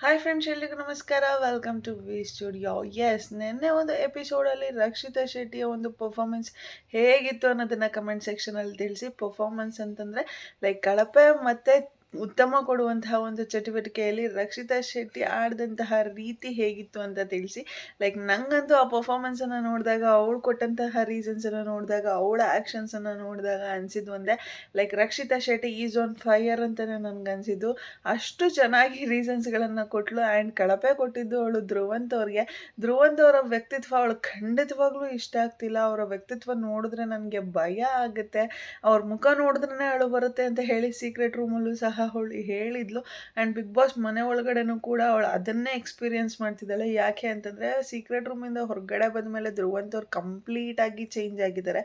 Hi friends ಎಲ್ರಿಗೂ ನಮಸ್ಕಾರ welcome to V studio S ನಿನ್ನೆ ಒಂದು ಎಪಿಸೋಡಲ್ಲಿ ರಕ್ಷಿತಾ ಶೆಟ್ಟಿಯ ಒಂದು ಪರ್ಫಾರ್ಮೆನ್ಸ್ ಹೇಗಿತ್ತು ಅನ್ನೋದನ್ನು ಕಮೆಂಟ್ ಸೆಕ್ಷನಲ್ಲಿ ತಿಳಿಸಿ. ಪರ್ಫಾರ್ಮೆನ್ಸ್ ಅಂತಂದರೆ ಲೈಕ್ ಕಳಪೆ ಮತ್ತು ಉತ್ತಮ ಕೊಡುವಂತಹ ಒಂದು ಚಟುವಟಿಕೆಯಲ್ಲಿ ರಕ್ಷಿತಾ ಶೆಟ್ಟಿ ಆಡಿದಂತಹ ರೀತಿ ಹೇಗಿತ್ತು ಅಂತ ತಿಳಿಸಿ. ಲೈಕ್ ನಂಗಂತೂ ಆ ಪರ್ಫಾರ್ಮೆನ್ಸನ್ನು ನೋಡಿದಾಗ, ಅವಳು ಕೊಟ್ಟಂತಹ ರೀಸನ್ಸನ್ನು ನೋಡಿದಾಗ, ಅವಳ ಆ್ಯಕ್ಷನ್ಸನ್ನು ನೋಡಿದಾಗ ಅನ್ಸಿದ್ದು ಒಂದೇ. Like Rakshitha Shetty is on fire ಅಂತಲೇ ನನಗನ್ಸಿದ್ದು. ಅಷ್ಟು ಚೆನ್ನಾಗಿ ರೀಸನ್ಸ್ಗಳನ್ನು ಕೊಟ್ಟಳು ಆ್ಯಂಡ್ ಕಳಪೆ ಕೊಟ್ಟಿದ್ದು ಅವಳು ಧ್ರುವಂತ್ ಅವ್ರಿಗೆ. ಧ್ರುವಂತ್ ಅವರ ವ್ಯಕ್ತಿತ್ವ ಅವಳು ಖಂಡಿತವಾಗ್ಲೂ ಇಷ್ಟ ಆಗ್ತಿಲ್ಲ. ಅವರ ವ್ಯಕ್ತಿತ್ವ ನೋಡಿದ್ರೆ ನನಗೆ ಭಯ ಆಗುತ್ತೆ. ಅವ್ರ ಮುಖ ನೋಡಿದ್ರೇ ಅಳು ಬರುತ್ತೆ ಅಂತ ಹೇಳಿ ಸೀಕ್ರೆಟ್ ರೂಮಲ್ಲೂ ಸಹ ಅವಳು ಹೇಳಿದ್ಲು. ಆ್ಯಂಡ್ ಬಿಗ್ ಬಾಸ್ ಮನೆ ಒಳಗಡೆನೂ ಕೂಡ ಅವಳು ಅದನ್ನೇ ಎಕ್ಸ್ಪೀರಿಯೆನ್ಸ್ ಮಾಡ್ತಿದ್ದಾಳೆ. ಯಾಕೆ ಅಂತಂದರೆ ಸೀಕ್ರೆಟ್ ರೂಮಿಂದ ಹೊರಗಡೆ ಬಂದ ಮೇಲೆ ಧ್ರುವಂತವ್ರು ಕಂಪ್ಲೀಟಾಗಿ ಚೇಂಜ್ ಆಗಿದ್ದಾರೆ.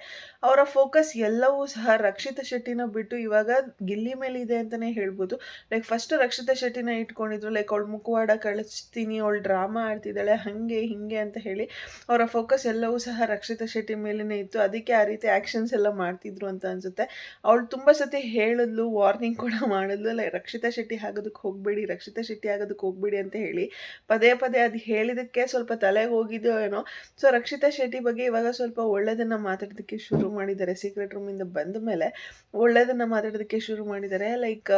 ಅವರ ಫೋಕಸ್ ಎಲ್ಲವೂ ಸಹ ರಕ್ಷಿತ ಶೆಟ್ಟಿನ ಬಿಟ್ಟು ಇವಾಗ ಗಿಲ್ಲಿ ಮೇಲೆ ಇದೆ ಅಂತಲೇ ಹೇಳ್ಬೋದು. ಲೈಕ್ ಫಸ್ಟ್ ರಕ್ಷಿತ ಶೆಟ್ಟಿನ ಇಟ್ಕೊಂಡಿದ್ರು. ಲೈಕ್ ಅವಳು ಮುಖವಾಡ ಕಳಿಸ್ತೀನಿ, ಅವಳು ಡ್ರಾಮಾ ಆಡ್ತಿದ್ದಾಳೆ, ಹಾಗೆ ಹಿಂಗೆ ಅಂತ ಹೇಳಿ ಅವರ ಫೋಕಸ್ ಎಲ್ಲವೂ ಸಹ ರಕ್ಷಿತ ಶೆಟ್ಟಿ ಮೇಲೇ ಇತ್ತು. ಅದಕ್ಕೆ ಆ ರೀತಿ ಆ್ಯಕ್ಷನ್ಸ್ ಎಲ್ಲ ಮಾಡ್ತಿದ್ರು ಅಂತ ಅನಿಸುತ್ತೆ. ಅವಳು ತುಂಬ ಸತಿ ಹೇಳಿದ್ಲು ವಾರ್ನಿಂಗ್ ಕೂಡ ಮಾಡಿದ್ಲು. ಲೈ ರಕ್ಷಿತಾ ಶೆಟ್ಟಿ ಆಗೋದಕ್ಕೆ ಹೋಗಬೇಡಿ, ರಕ್ಷಿತಾ ಶೆಟ್ಟಿ ಆಗೋದಕ್ಕೆ ಹೋಗಬೇಡಿ ಅಂತ ಹೇಳಿ ಪದೇ ಪದೇ ಅದು ಹೇಳಿದಕ್ಕೆ ಸ್ವಲ್ಪ ತಲೆಗೆ ಹೋಗಿದೋ ಏನೋ. ಸೊ ರಕ್ಷಿತಾ ಶೆಟ್ಟಿ ಬಗ್ಗೆ ಇವಾಗ ಸ್ವಲ್ಪ ಒಳ್ಳೆಯದನ್ನು ಮಾತಾಡೋದಕ್ಕೆ ಶುರು ಮಾಡಿದ್ದಾರೆ. ಸೀಕ್ರೆಟ್ ರೂಮಿಂದ ಬಂದ ಮೇಲೆ ಒಳ್ಳೆಯದನ್ನು ಮಾತಾಡೋದಕ್ಕೆ ಶುರು ಮಾಡಿದ್ದಾರೆ. ಲೈಕ್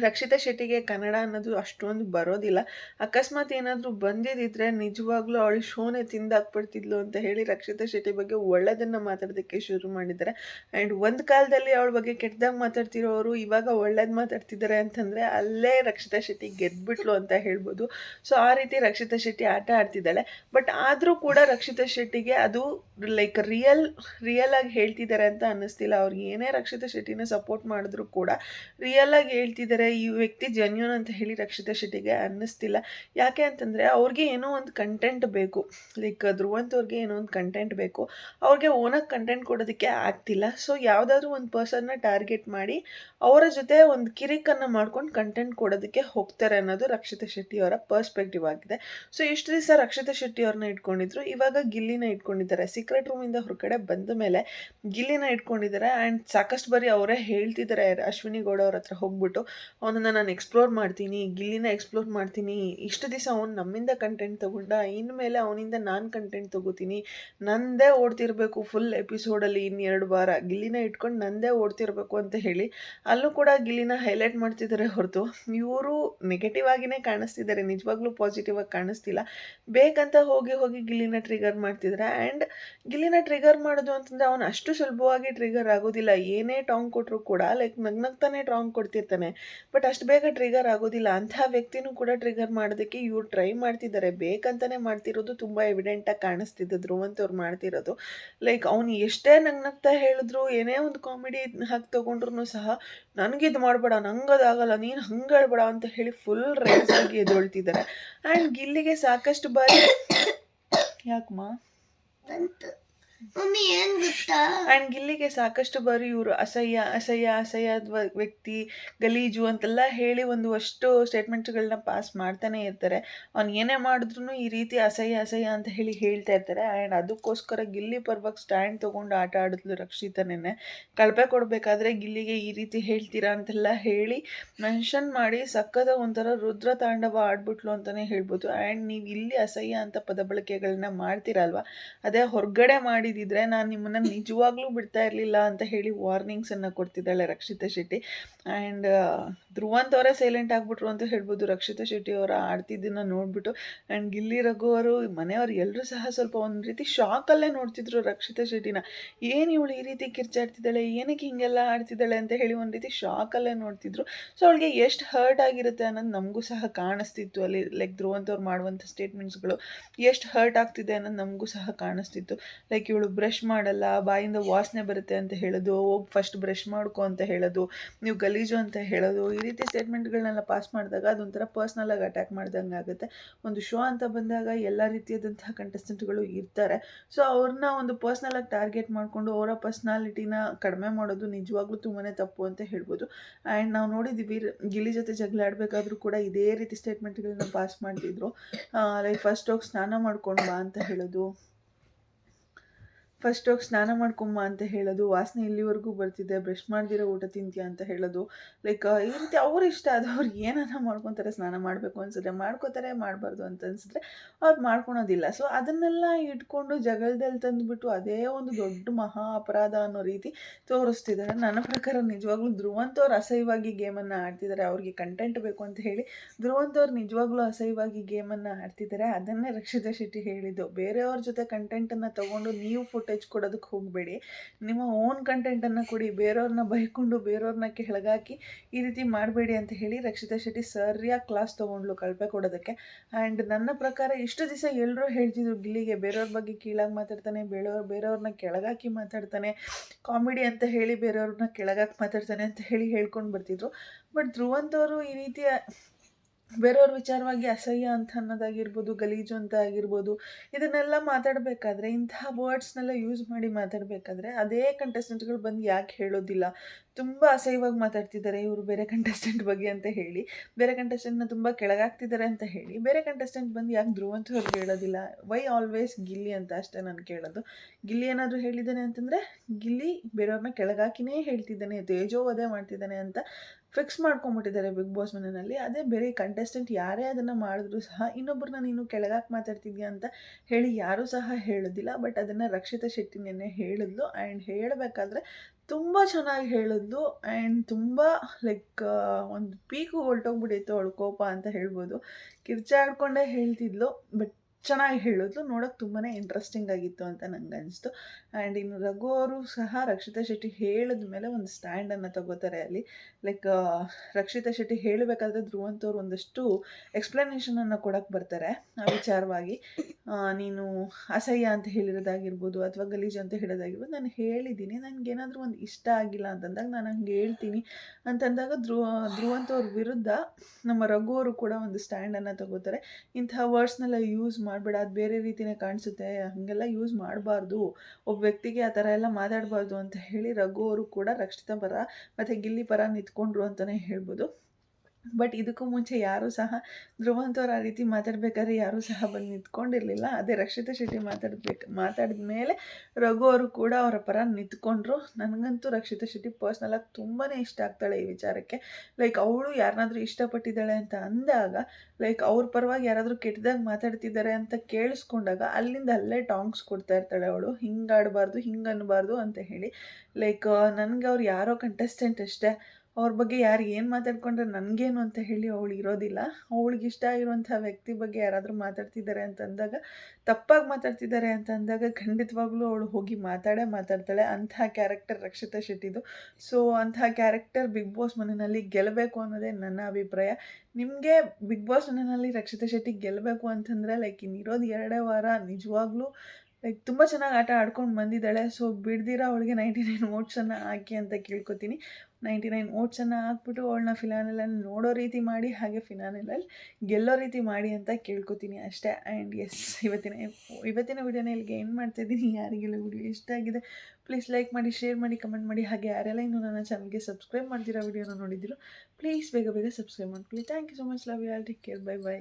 ರಕ್ಷಿತಾ ಶೆಟ್ಟಿಗೆ ಕನ್ನಡ ಅನ್ನೋದು ಅಷ್ಟೊಂದು ಬರೋದಿಲ್ಲ. ಅಕಸ್ಮಾತ್ ಏನಾದರೂ ಬಂದಿದ್ದಿದ್ರೆ ನಿಜವಾಗ್ಲೂ ಅವಳು ಶೋನೇ ತಿಂದಾಕ್ಬಿಡ್ತಿದ್ಲು ಅಂತ ಹೇಳಿ ರಕ್ಷಿತಾ ಶೆಟ್ಟಿ ಬಗ್ಗೆ ಒಳ್ಳೆಯದನ್ನು ಮಾತಾಡೋದಕ್ಕೆ ಶುರು ಮಾಡಿದ್ದಾರೆ. ಆ್ಯಂಡ್ ಒಂದು ಕಾಲದಲ್ಲಿ ಅವಳ ಬಗ್ಗೆ ಕೆಟ್ಟದಾಗ ಮಾತಾಡ್ತಿರೋರು ಇವಾಗ ಒಳ್ಳೇದು ಮಾತಾಡ್ತಿದ್ದಾರೆ ಅಂತಂದರೆ ಅಲ್ಲೇ ರಕ್ಷಿತಾ ಶೆಟ್ಟಿ ಗೆದ್ಬಿಟ್ಲು ಅಂತ ಹೇಳ್ಬೋದು. ಸೊ, ಆ ರೀತಿ ರಕ್ಷಿತಾ ಶೆಟ್ಟಿ ಆಟ ಆಡ್ತಿದ್ದಾಳೆ. ಬಟ್ ಆದರೂ ಕೂಡ ರಕ್ಷಿತಾ ಶೆಟ್ಟಿಗೆ ಅದು ಲೈಕ್ ರಿಯಲ್ ರಿಯಲ್ ಆಗಿ ಹೇಳ್ತಿದ್ದಾರೆ ಅಂತ ಅನ್ನಿಸ್ತಿಲ್ಲ. ಅವ್ರಿಗೆ ಏನೇ ರಕ್ಷಿತಾ ಶೆಟ್ಟಿನ ಸಪೋರ್ಟ್ ಮಾಡಿದ್ರು ಕೂಡ ರಿಯಲ್ ಆಗಿ ಹೇಳ್ತಿದ್ದಾರೆ ಈ ವ್ಯಕ್ತಿ ಜೆನ್ಯೂನ್ ಅಂತ ಹೇಳಿ ರಕ್ಷಿತಾ ಶೆಟ್ಟಿಗೆ ಅನ್ನಿಸ್ತಿಲ್ಲ. ಯಾಕೆ ಅಂತಂದರೆ ಅವ್ರಿಗೆ ಏನೋ ಒಂದು ಕಂಟೆಂಟ್ ಬೇಕು. ಲೈಕ್ ಧ್ರುವಂತವ್ರಿಗೆ ಏನೋ ಒಂದು ಕಂಟೆಂಟ್ ಬೇಕು. ಅವ್ರಿಗೆ ಓನಾಗಿ ಕಂಟೆಂಟ್ ಕೊಡೋದಕ್ಕೆ ಆಗ್ತಿಲ್ಲ. ಸೊ ಯಾವುದಾದ್ರೂ ಒಂದು ಪರ್ಸನ್ನ ಟಾರ್ಗೆಟ್ ಮಾಡಿ ಅವರ ಜೊತೆ ಒಂದು ಕಿರಿಕನ್ನು ಮಾಡ್ಕೊಂಡು ಕಂಟೆಂಟ್ ಕೊಡೋದಕ್ಕೆ ಹೋಗ್ತಾರೆ ಅನ್ನೋದು ರಕ್ಷಿತಾ ಶೆಟ್ಟಿಯವರ ಪರ್ಸ್ಪೆಕ್ಟಿವ್ ಆಗಿದೆ. ಸೊ ಇಷ್ಟು ದಿವಸ ರಕ್ಷಿತಾ ಶೆಟ್ಟಿಯವ್ರನ್ನ ಇಟ್ಕೊಂಡಿದ್ರು. ಇವಾಗ ಗಿಲ್ಲಿನ ಇಟ್ಕೊಂಡಿದ್ದಾರೆ. ಸೀಕ್ರೆಟ್ ರೂಮಿಂದ ಹೊರಗಡೆ ಬಂದ ಮೇಲೆ ಗಿಲ್ಲಿನ ಇಟ್ಕೊಂಡಿದ್ದಾರೆ. ಆ್ಯಂಡ್ ಸಾಕಷ್ಟು ಬಾರಿ ಅವರೇ ಹೇಳ್ತಿದ್ದಾರೆ. ಅಶ್ವಿನಿ ಗೌಡ ಅವ್ರ ಹತ್ರ ಹೋಗ್ಬಿಟ್ಟು ಅವನನ್ನು ನಾನು ಎಕ್ಸ್ಪ್ಲೋರ್ ಮಾಡ್ತೀನಿ, ಗಿಲ್ಲಿನ ಎಕ್ಸ್ಪ್ಲೋರ್ ಮಾಡ್ತೀನಿ, ಇಷ್ಟು ದಿವಸ ಅವನು ನಮ್ಮಿಂದ ಕಂಟೆಂಟ್ ತೊಗೊಂಡ, ಇನ್ಮೇಲೆ ಅವನಿಂದ ನಾನು ಕಂಟೆಂಟ್ ತೊಗೋತೀನಿ. ನಂದೇ ಓಡ್ತಿರಬೇಕು ಫುಲ್ ಎಪಿಸೋಡಲ್ಲಿ ಇನ್ನೆರಡು ವಾರ. ಗಿಲ್ಲಿನ ಇಟ್ಕೊಂಡು ನಂದೇ ಓಡ್ತಿರಬೇಕು ಅಂತ ಹೇಳಿ, ಅಲ್ಲೂ ಕೂಡ ಗಿಲ್ಲಿನ ಹೈಲೈಟ್ ಮಾಡ್ತಿದ್ದಾರೆ ಹೊರತು. ಇವರು ನೆಗೆಟಿವ್ ಆಗಿನೇ ಕಾಣಿಸ್ತಿದ್ದಾರೆ ನಿಜವಾಗ್ಲೂ ಪಾಸಿಟಿವ್ ಆಗಿ ಕಾಣಿಸ್ತಿಲ್ಲ. ಬೇಕಂತ ಹೋಗಿ ಹೋಗಿ ಗಿಲ್ಲಿನ ಟ್ರಿಗರ್ ಮಾಡ್ತಿದ್ದಾರೆ ಆ್ಯಂಡ್ ಗಿಲ್ಲಿನ ಟ್ರಿಗರ್ ಮಾಡೋದು ಅಂತಂದರೆ ಅವನು ಅಷ್ಟು ಸುಲಭವಾಗಿ ಟ್ರಿಗರ್ ಆಗೋದಿಲ್ಲ. ಏನೇ ಟಾಂಗ್ ಕೊಟ್ಟರು ಕೂಡ ಲೈಕ್ ನಗ್ನಗ್ತಾನೆ ಟಾಂಗ್ ಕೊಡ್ತಿರ್ತಾನೆ. ಬಟ್ ಅಷ್ಟು ಬೇಗ ಟ್ರಿಗರ್ ಆಗೋದಿಲ್ಲ. ಅಂತಹ ವ್ಯಕ್ತಿನೂ ಕೂಡ ಟ್ರಿಗರ್ ಮಾಡೋದಕ್ಕೆ ಇವ್ರು ಟ್ರೈ ಮಾಡ್ತಿದ್ದಾರೆ ಬೇಕಂತಲೇ ಮಾಡ್ತಿರೋದು ತುಂಬ ಎವಿಡೆಂಟಾಗಿ ಕಾಣಿಸ್ತಿದ್ದು ಧ್ರುವಂತ್ ಅವ್ರು ಮಾಡ್ತಿರೋದು. ಲೈಕ್ ಅವ್ನು ಎಷ್ಟೇ ನಂಗೆ ನಗ್ತಾ ಹೇಳಿದ್ರು ಏನೇ ಒಂದು ಕಾಮಿಡಿ ಹಾಕಿ ತೊಗೊಂಡ್ರು ಸಹ ನನಗಿದು ಮಾಡಬೇಡ ನಂಗದಾಗಲ್ಲ ನೀನು ಹಂಗೆ ಹೇಳ್ಬೇಡ ಅಂತ ಹೇಳಿ ಫುಲ್ ರೇಸ್ ಆಗಿ ಎದ್ದೊಳ್ತಿದ್ದಾರೆ ಆ್ಯಂಡ್ ಗಿಲ್ಲಿಗೆ ಸಾಕಷ್ಟು ಬಾರಿ ಯಾಕಮ್ಮ ಮಮ್ಮಿ ಆ್ಯಂಡ್ ಗಿಲ್ಲಿಗೆ ಸಾಕಷ್ಟು ಬಾರಿ ಇವರು ಅಸಹ್ಯ ಅಸಹ್ಯ ಅಸಹ್ಯ ವ್ಯಕ್ತಿ, ಗಲೀಜು ಅಂತೆಲ್ಲ ಹೇಳಿ ಒಂದು ಅಷ್ಟು ಸ್ಟೇಟ್ಮೆಂಟ್ಗಳನ್ನ ಪಾಸ್ ಮಾಡ್ತಾನೆ ಇರ್ತಾರೆ. ಅವ್ನು ಏನೇ ಮಾಡಿದ್ರು ಈ ರೀತಿ ಅಸಹ್ಯ ಅಸಹ್ಯ ಅಂತ ಹೇಳಿ ಹೇಳ್ತಾ ಇರ್ತಾರೆ. ಆ್ಯಂಡ್ ಅದಕ್ಕೋಸ್ಕರ ಗಿಲ್ಲಿ ಪರ್ವಾಗಿ ಸ್ಟ್ಯಾಂಡ್ ತೊಗೊಂಡು ಆಟ ಆಡಿದ್ಲು ರಕ್ಷಿತನೇನೆ. ಕಳಪೆ ಕೊಡಬೇಕಾದ್ರೆ ಗಿಲ್ಲಿಗೆ ಈ ರೀತಿ ಹೇಳ್ತೀರಾ ಅಂತೆಲ್ಲ ಹೇಳಿ ಮೆನ್ಷನ್ ಮಾಡಿ ಸಕ್ಕದ ಒಂಥರ ರುದ್ರ ತಾಂಡವ ಆಡ್ಬಿಟ್ಲು ಅಂತಲೇ ಹೇಳ್ಬೋದು. ಆ್ಯಂಡ್ ನೀವು ಇಲ್ಲಿ ಅಸಹ್ಯ ಅಂತ ಪದ ಬಳಕೆಗಳನ್ನ ಮಾಡ್ತೀರಲ್ವ? ಅದೇ ಹೊರಗಡೆ ಮಾಡಿದಿದ್ರೆ ನಾನು ನಿಮ್ಮನ್ನು ನಿಜವಾಗ್ಲೂ ಬಿಡ್ತಾ ಇರಲಿಲ್ಲ ಅಂತ ಹೇಳಿ ವಾರ್ನಿಂಗ್ಸನ್ನು ಕೊಡ್ತಿದ್ದಾಳೆ ರಕ್ಷಿತಾ ಶೆಟ್ಟಿ. ಆ್ಯಂಡ್ ಧ್ರುವಂತವರೇ ಸೈಲೆಂಟ್ ಆಗಿಬಿಟ್ರು ಅಂತ ಹೇಳ್ಬೋದು. ರಕ್ಷಿತಾ ಶೆಟ್ಟಿ ಅವರ ಆಡ್ತಿದ್ದನ್ನು ನೋಡಿಬಿಟ್ಟು ಆ್ಯಂಡ್ ಗಿಲ್ಲಿ ರಘು ಅವರು, ಮನೆಯವರು ಎಲ್ಲರೂ ಸಹ ಸ್ವಲ್ಪ ಒಂದು ರೀತಿ ಶಾಕಲ್ಲೇ ನೋಡ್ತಿದ್ರು ರಕ್ಷಿತಾ ಶೆಟ್ಟಿನ. ಏನು ಇವಳು ಈ ರೀತಿ ಕಿರ್ಚಾಡ್ತಿದ್ದಾಳೆ? ಏನಕ್ಕೆ ಹಿಂಗೆಲ್ಲ ಆಡ್ತಿದ್ದಾಳೆ ಅಂತ ಹೇಳಿ ಒಂದು ರೀತಿ ಶಾಕಲ್ಲೇ ನೋಡ್ತಿದ್ರು. ಸೊ ಅವಳಿಗೆ ಎಷ್ಟು ಹರ್ಟ್ ಆಗಿರುತ್ತೆ ಅನ್ನೋದು ನಮಗೂ ಸಹ ಕಾಣಿಸ್ತಿತ್ತು ಅಲ್ಲಿ ಲೈಕ್ ಧ್ರುವಂತವ್ರು ಮಾಡುವಂಥ ಸ್ಟೇಟ್ಮೆಂಟ್ಸ್ಗಳು ಎಷ್ಟು ಹರ್ಟ್ ಆಗ್ತಿದೆ ಅನ್ನೋದು ನಮಗೂ ಸಹ ಕಾಣಿಸ್ತಿತ್ತು. ಲೈಕ್ ಇವಳು ಬ್ರಷ್ ಮಾಡಲ್ಲ, ಬಾಯಿಂದ ವಾಸನೆ ಬರುತ್ತೆ ಅಂತ ಹೇಳೋದು, ಹೋಗಿ ಫಸ್ಟ್ ಬ್ರಷ್ ಮಾಡ್ಕೊ ಅಂತ ಹೇಳೋದು, ನೀವು ಗಲೀಜು ಅಂತ ಹೇಳೋದು, ಈ ರೀತಿ ಸ್ಟೇಟ್ಮೆಂಟ್ಗಳನ್ನೆಲ್ಲ ಪಾಸ್ ಮಾಡಿದಾಗ ಅದೊಂಥರ ಪರ್ಸ್ನಲಾಗಿ ಅಟ್ಯಾಕ್ ಮಾಡ್ದಂಗೆ ಆಗುತ್ತೆ. ಒಂದು ಶೋ ಅಂತ ಬಂದಾಗ ಎಲ್ಲ ರೀತಿಯಾದಂತಹ ಕಂಟೆಸ್ಟೆಂಟ್ಗಳು ಇರ್ತಾರೆ. ಸೊ ಅವ್ರನ್ನ ಒಂದು ಪರ್ಸ್ನಲಾಗಿ ಟಾರ್ಗೆಟ್ ಮಾಡಿಕೊಂಡು ಅವರ ಪರ್ಸ್ನಾಲಿಟಿನ ಕಡಿಮೆ ಮಾಡೋದು ನಿಜವಾಗ್ಲೂ ತುಂಬಾ ತಪ್ಪು ಅಂತ ಹೇಳ್ಬೋದು. ಆ್ಯಂಡ್ ನಾವು ನೋಡಿದ್ದೀವಿ ಗಿಲ್ಲಿ ಜೊತೆ ಜಗಳ ಆಡಬೇಕಾದ್ರೂ ಕೂಡ ಇದೇ ರೀತಿ ಸ್ಟೇಟ್ಮೆಂಟ್ಗಳನ್ನ ಪಾಸ್ ಮಾಡ್ತಿದ್ರು. ಲೈಕ್ ಫಸ್ಟ್ ಹೋಗಿ ಸ್ನಾನ ಮಾಡ್ಕೊಂಡು ಬಾ ಅಂತ ಹೇಳೋದು. ಫಸ್ಟ್ ಹೋಗಿ ಸ್ನಾನ ಮಾಡ್ಕೊಂಬ ಅಂತ ಹೇಳೋದು, ವಾಸನೆ ಇಲ್ಲಿವರೆಗೂ ಬರ್ತಿದೆ ಬ್ರಷ್ ಮಾಡ್ದಿರೋ ಊಟ ತಿಂತೀಯ ಅಂತ ಹೇಳೋದು. ಲೈಕ್ ಈ ರೀತಿ ಅವ್ರ ಇಷ್ಟ ಅದು ಅವ್ರು ಏನಾರ ಮಾಡ್ಕೊತಾರೆ ಸ್ನಾನ ಮಾಡಬೇಕು ಅನ್ಸಿದ್ರೆ, ಮಾಡ್ಕೋತಾರೆ, ಮಾಡಬಾರ್ದು ಅಂತ ಅನ್ಸಿದ್ರೆ ಅವ್ರು ಮಾಡ್ಕೊಳೋದಿಲ್ಲ. ಸೊ ಅದನ್ನೆಲ್ಲ ಇಟ್ಕೊಂಡು ಜಗಳದಲ್ಲಿ ತಂದುಬಿಟ್ಟು ಅದೇ ಒಂದು ದೊಡ್ಡ ಮಹಾ ಅಪರಾಧ ಅನ್ನೋ ರೀತಿ ತೋರಿಸ್ತಿದ್ದಾರೆ ನನ್ನ ಪ್ರಕಾರ ನಿಜವಾಗ್ಲೂ ಧ್ರುವಂತವ್ರು ಅಸಹ್ಯವಾಗಿ ಗೇಮನ್ನು ಆಡ್ತಿದ್ದಾರೆ ಅವ್ರಿಗೆ ಕಂಟೆಂಟ್ ಬೇಕು ಅಂತ ಹೇಳಿ ಧ್ರುವಂತವ್ರು ನಿಜವಾಗ್ಲೂ ಅಸಹ್ಯವಾಗಿ ಗೇಮನ್ನು ಆಡ್ತಿದ್ದಾರೆ ಅದನ್ನೇ ರಕ್ಷಿತಾ ಶೆಟ್ಟಿ ಹೇಳಿದ್ದು. ಬೇರೆಯವ್ರ ಜೊತೆ ಕಂಟೆಂಟನ್ನು ತಗೊಂಡು ನೀವು ಫುಟೇಜ್ ಕೊಡೋದಕ್ಕೆ ಹೋಗಬೇಡಿ. ನಿಮ್ಮ ಓನ್ ಕಂಟೆಂಟನ್ನು ಕೊಡಿ, ಬೇರೆಯವ್ರನ್ನ ಬೈಕೊಂಡು ಬೇರೆಯವ್ರನ್ನ ಕೆಳಗಾಕಿ ಈ ರೀತಿ ಮಾಡಬೇಡಿ ಅಂತ ಹೇಳಿ ರಕ್ಷಿತಾ ಶೆಟ್ಟಿ ಸರಿಯಾಗಿ ಕ್ಲಾಸ್ ತೊಗೊಂಡ್ಲು ಕಳಪೆ ಕೊಡೋದಕ್ಕೆ. ಆ್ಯಂಡ್ ನನ್ನ ಪ್ರಕಾರ ಇಷ್ಟು ದಿವಸ ಎಲ್ಲರೂ ಹೇಳ್ತಿದ್ರು, ಗಿಲ್ಲಿಗೆ ಬೇರೆಯವ್ರ ಬಗ್ಗೆ ಕೀಳಾಗಿ ಮಾತಾಡ್ತಾನೆ, ಬೇರೆಯವ್ರ, ಬೇರೆಯವ್ರನ್ನ ಕೆಳಗಾಕಿ ಮಾತಾಡ್ತಾನೆ ಕಾಮಿಡಿ ಅಂತ ಹೇಳಿ ಬೇರೆಯವ್ರನ್ನ ಕೆಳಗಾಕಿ ಮಾತಾಡ್ತಾನೆ ಅಂತ ಹೇಳಿ ಹೇಳ್ಕೊಂಡು ಬರ್ತಿದ್ರು. ಬಟ್ ಧ್ರುವಂತವರು ಈ ರೀತಿಯ ಬೇರೆಯವ್ರ ವಿಚಾರವಾಗಿ ಅಸಹ್ಯ ಅಂತ ಅನ್ನೋದಾಗಿರ್ಬೋದು, ಗಲೀಜು ಅಂತ ಆಗಿರ್ಬೋದು, ಇದನ್ನೆಲ್ಲ ಮಾತಾಡಬೇಕಾದ್ರೆ, ಇಂತಹ ವರ್ಡ್ಸ್ನೆಲ್ಲ ಯೂಸ್ ಮಾಡಿ ಮಾತಾಡಬೇಕಾದ್ರೆ ಅದೇ ಕಂಟೆಸ್ಟೆಂಟ್ಗಳು ಬಂದು ಯಾಕೆ ಹೇಳೋದಿಲ್ಲ? ತುಂಬ ಅಸಹ್ಯವಾಗಿ ಮಾತಾಡ್ತಿದ್ದಾರೆ ಇವರು ಬೇರೆ ಕಂಟೆಸ್ಟೆಂಟ್ ಬಗ್ಗೆ ಅಂತ ಹೇಳಿ. ಬೇರೆ ಕಂಟೆಸ್ಟೆಂಟ್ನ ತುಂಬ ಕೆಳಗಾಗ್ತಿದ್ದಾರೆ ಅಂತ ಹೇಳಿ. ಬೇರೆ ಕಂಟೆಸ್ಟೆಂಟ್ ಬಂದು ಯಾಕೆ ಧ್ರುವಂತ ಅವ್ರಿಗೆ ಹೇಳೋದಿಲ್ಲ? ವೈ ಆಲ್ವೇಸ್ ಗಿಲ್ಲಿ ಅಂತ ಅಷ್ಟೇ ನಾನು ಕೇಳೋದು. ಗಿಲ್ಲಿ ಏನಾದರೂ ಹೇಳಿದ್ದಾನೆ ಅಂತಂದರೆ, ಗಿಲ್ಲಿ ಬೇರೆಯವ್ರನ್ನ ಕೆಳಗಾಕಿನೇ ಹೇಳ್ತಿದ್ದಾನೆ ಅದೇ ಮಾಡ್ತಿದ್ದಾನೆ ಅಂತ ಫಿಕ್ಸ್ ಮಾಡ್ಕೊಂಬಿಟ್ಟಿದ್ದಾರೆ ಬಿಗ್ ಬಾಸ್ ಮನೆಯಲ್ಲಿ. ಅದೇ ಬೇರೆ ಕಂಟೆಸ್ಟೆಂಟ್ ಯಾರೇ ಅದನ್ನು ಮಾಡಿದ್ರು ಸಹ ಇನ್ನೊಬ್ಬರನ್ನ ನೀನು ಕೆಳಗಾಕಿ ಮಾತಾಡ್ತಿದ್ಯಾ ಅಂತ ಹೇಳಿ ಯಾರೂ ಸಹ ಹೇಳೋದಿಲ್ಲ. ಬಟ್ ಅದನ್ನು ರಕ್ಷಿತಾ ಶೆಟ್ಟಿ ನೆನ್ನೆ ಹೇಳಿದ್ಲು. ಆ್ಯಂಡ್ ಹೇಳಬೇಕಾದ್ರೆ ತುಂಬ ಚೆನ್ನಾಗಿ ಹೇಳಿದ್ಲು. ಆ್ಯಂಡ್ ತುಂಬ ಲೈಕ್ ಒಂದು ಪೀಕು ಹೊಲ್ಟೋಗ್ಬಿಟ್ಟಿತ್ತು ಅವಳು ಕೋಪ ಅಂತ ಹೇಳ್ಬೋದು. ಕಿರ್ಚಾಡ್ಕೊಂಡೇ ಹೇಳ್ತಿದ್ಲು. ಬಟ್ ಚೆನ್ನಾಗಿ ಹೇಳಿದ್ಲು. ನೋಡೋಕೆ ತುಂಬಾ ಇಂಟ್ರೆಸ್ಟಿಂಗ್ ಆಗಿತ್ತು ಅಂತ ನಂಗೆ ಅನಿಸ್ತು ಆ್ಯಂಡ್ ಇನ್ನು ರಘು ಅವರು ಸಹ ರಕ್ಷಿತಾ ಶೆಟ್ಟಿ ಹೇಳಿದ ಮೇಲೆ ಒಂದು ಸ್ಟ್ಯಾಂಡನ್ನು ತಗೋತಾರೆ ಅಲ್ಲಿ. ಲೈಕ್ ರಕ್ಷಿತಾ ಶೆಟ್ಟಿ ಹೇಳಬೇಕಾದ್ರೆ ಧ್ರುವಂತವ್ರು ಒಂದಷ್ಟು ಎಕ್ಸ್ಪ್ಲನೇಷನನ್ನು ಕೊಡೋಕ್ಕೆ ಬರ್ತಾರೆ ಆ ವಿಚಾರವಾಗಿ ನೀನು ಅಸಹ್ಯ ಅಂತ ಹೇಳಿರೋದಾಗಿರ್ಬೋದು ಅಥವಾ ಗಲೀಜು ಅಂತ ಹೇಳೋದಾಗಿರ್ಬೋದು ನಾನು ಹೇಳಿದ್ದೀನಿ. ನನಗೇನಾದರೂ ಒಂದು ಇಷ್ಟ ಆಗಿಲ್ಲ ಅಂತಂದಾಗ ನಾನು ಹಂಗೆ ಹೇಳ್ತೀನಿ ಅಂತಂದಾಗ ಧ್ರುವ ಧ್ರುವಂತವ್ರ ವಿರುದ್ಧ ನಮ್ಮ ರಘು ಅವರು ಕೂಡ ಒಂದು ಸ್ಟ್ಯಾಂಡನ್ನು ತಗೋತಾರೆ. ಇಂತಹ ವರ್ಡ್ಸ್ನೆಲ್ಲ ಯೂಸ್ ಮಾಡಬೇಡ, ಅದು ಬೇರೆ ರೀತಿನೇ ಕಾಣಿಸುತ್ತೆ, ಹಾಗೆಲ್ಲ ಯೂಸ್ ಮಾಡಬಾರ್ದು. ಒಬ್ಬ ವ್ಯಕ್ತಿಗೆ ಆ ಥರ ಎಲ್ಲ ಮಾತಾಡಬಾರ್ದು ಅಂತ ಹೇಳಿ ರಘು ಅವರು ಕೂಡ ರಕ್ಷಿತ ಪರ ಮತ್ತು ಗಿಲ್ಲಿ ಪರ ನಿಂತ್ಕೊಂಡ್ರು ಅಂತಲೇ ಹೇಳ್ಬೋದು. ಬಟ್ ಇದಕ್ಕೂ ಮುಂಚೆ ಯಾರೂ ಸಹ ಧ್ರುವಂತವ್ರು ಆ ರೀತಿ ಮಾತಾಡ್ಬೇಕಾದ್ರೆ ಯಾರೂ ಸಹ ಬಂದು ನಿಂತ್ಕೊಂಡಿರಲಿಲ್ಲ. ಅದೇ ರಕ್ಷಿತಾ ಶೆಟ್ಟಿ ಮಾತಾಡಬೇಕು, ಮಾತಾಡಿದ ಮೇಲೆ ರಘು ಅವರು ಕೂಡ ಅವರ ಪರ ನಿಂತ್ಕೊಂಡ್ರು. ನನಗಂತೂ ರಕ್ಷಿತಾ ಶೆಟ್ಟಿ ಪರ್ಸ್ನಲಾಗಿ ತುಂಬಾ ಇಷ್ಟ ಆಗ್ತಾಳೆ ಈ ವಿಚಾರಕ್ಕೆ. ಲೈಕ್ ಅವಳು ಯಾರನ್ನಾದರೂ ಇಷ್ಟಪಟ್ಟಿದ್ದಾಳೆ ಅಂತ ಅಂದಾಗ, ಲೈಕ್ ಅವ್ರ ಪರವಾಗಿ ಯಾರಾದರೂ ಕೆಟ್ಟದಾಗ ಮಾತಾಡ್ತಿದ್ದಾರೆ ಅಂತ ಕೇಳಿಸ್ಕೊಂಡಾಗ ಅಲ್ಲಿಂದ ಅಲ್ಲೇ ಟಾಂಗ್ಸ್ ಕೊಡ್ತಾ ಇರ್ತಾಳೆ ಅವಳು. ಹಿಂಗೆ ಆಡಬಾರ್ದು ಹಿಂಗೆ ಅನ್ನಬಾರ್ದು ಅಂತ ಹೇಳಿ, ಲೈಕ್, ನನಗೆ ಅವ್ರು ಯಾರೋ ಕಂಟೆಸ್ಟೆಂಟ್ ಅಷ್ಟೇ. ಅವ್ರ ಬಗ್ಗೆ ಯಾರು ಏನು ಮಾತಾಡ್ಕೊಂಡ್ರೆ ನನಗೇನು ಅಂತ ಹೇಳಿ ಅವಳು ಇರೋದಿಲ್ಲ. ಅವಳಿಗೆ ಇಷ್ಟ ಆಗಿರುವಂಥ ವ್ಯಕ್ತಿ ಬಗ್ಗೆ ಯಾರಾದರೂ ಮಾತಾಡ್ತಿದ್ದಾರೆ ಅಂತ ಅಂದಾಗ ತಪ್ಪಾಗಿ ಮಾತಾಡ್ತಿದ್ದಾರೆ ಅಂತ ಅಂದಾಗ ಖಂಡಿತವಾಗ್ಲೂ ಅವಳು ಹೋಗಿ ಮಾತಾಡೇ ಮಾತಾಡ್ತಾಳೆ. ಅಂತಹ ಕ್ಯಾರೆಕ್ಟರ್ ರಕ್ಷಿತಾ ಶೆಟ್ಟಿದು. ಸೊ ಅಂತಹ ಕ್ಯಾರೆಕ್ಟರ್ ಬಿಗ್ ಬಾಸ್ ಮನೆಯಲ್ಲಿ ಗೆಲ್ಲಬೇಕು ಅನ್ನೋದೇ ನನ್ನ ಅಭಿಪ್ರಾಯ. ನಿಮಗೆ ಬಿಗ್ ಬಾಸ್ ಮನೆಯಲ್ಲಿ ರಕ್ಷಿತಾ ಶೆಟ್ಟಿ ಗೆಲ್ಲಬೇಕು ಅಂತಂದರೆ ಲೈಕ್ ಇನ್ನಿರೋದು ಎರಡೇ ವಾರ ನಿಜವಾಗ್ಲೂ ಲೈಕ್ ತುಂಬ ಚೆನ್ನಾಗಿ ಆಟ ಆಡ್ಕೊಂಡು ಬಂದಿದ್ದಾಳೆ. ಸೊ ಬಿಡ್ದಿರ ಅವಳಿಗೆ ನೈಂಟಿ ನೈನ್ ಓಟ್ಸನ್ನು ಹಾಕಿ ಅಂತ ಕೇಳ್ಕೊತೀನಿ. ನೈಂಟಿ ನೈನ್ ಓಟ್ಸನ್ನು ಹಾಕ್ಬಿಟ್ಟು ಅವಳನ್ನ ಫಿನಾನಲಲ್ಲಿ ನೋಡೋ ರೀತಿ ಮಾಡಿ, ಹಾಗೆ ಫಿನಾನಲಲ್ಲಿ ಗೆಲ್ಲೋ ರೀತಿ ಮಾಡಿ ಅಂತ ಕೇಳ್ಕೊತೀನಿ ಅಷ್ಟೇ. ಆ್ಯಂಡ್ ಎಸ್ ಇವತ್ತಿನ ಇವತ್ತಿನ ವಿಡಿಯೋನ ಇಲ್ಲಿಗೆ ಏನು ಮಾಡ್ತಾಯಿದ್ದೀನಿ ಯಾರಿಗೆಲ್ಲ ವಿಡಿಯೋ ಇಷ್ಟ ಆಗಿದೆ ಪ್ಲೀಸ್ ಲೈಕ್ ಮಾಡಿ ಶೇರ್ ಮಾಡಿ ಕಮೆಂಟ್ ಮಾಡಿ. ಹಾಗೆ ಯಾರೆಲ್ಲ ಇನ್ನೂ ನನ್ನ ಚಾನಲ್ಗೆ ಸಬ್ಸ್ಕ್ರೈಬ್ ಮಾಡ್ತೀರಾ ವಿಡಿಯೋನ ನೋಡಿದ್ರು ಪ್ಲೀಸ್ ಬೇಗ ಬೇಗ ಸಬ್ಸ್ಕ್ರೈಬ್ ಮಾಡ್ಕೊಳ್ಳಿ. Thank you so much love you all take care bye bye